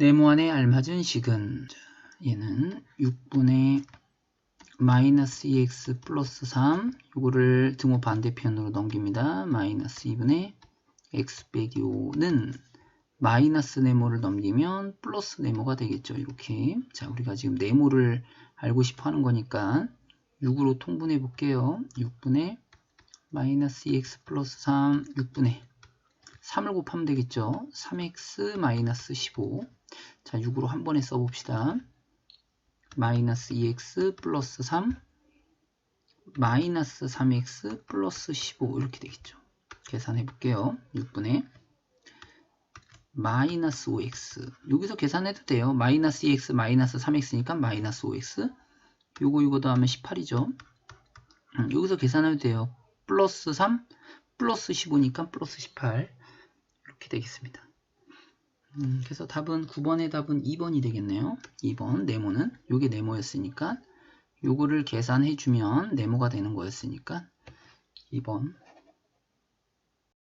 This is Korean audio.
네모안에 알맞은 식은 자, 얘는 6분의 마이너스 2x 플러스 3 요거를 등호 반대편으로 넘깁니다. 마이너스 2분의 x 빼기 5는 마이너스 네모를 넘기면 플러스 네모가 되겠죠. 이렇게 자 우리가 지금 네모를 알고 싶어 하는 거니까 6으로 통분해 볼게요. 6분의 마이너스 2x 플러스 3 6분의 3을 곱하면 되겠죠. 3x 마이너스 15 자, 6으로 한 번에 써봅시다. 마이너스 2x 플러스 3 마이너스 3x 플러스 15 이렇게 되겠죠. 계산해 볼게요. 6분의 마이너스 5x 여기서 계산해도 돼요. 마이너스 2x 마이너스 3x니까 마이너스 5x 요거 요거 더하면 18이죠. 음, 여기서 계산해도 돼요. 플러스 3 플러스 15니까 플러스 18 이렇게 되겠습니다. 음, 그래서 답은 9번의 답은 2번이 되겠네요. 2번 네모는 요게 네모였으니까 요거를 계산해 주면 네모가 되는 거였으니까 2번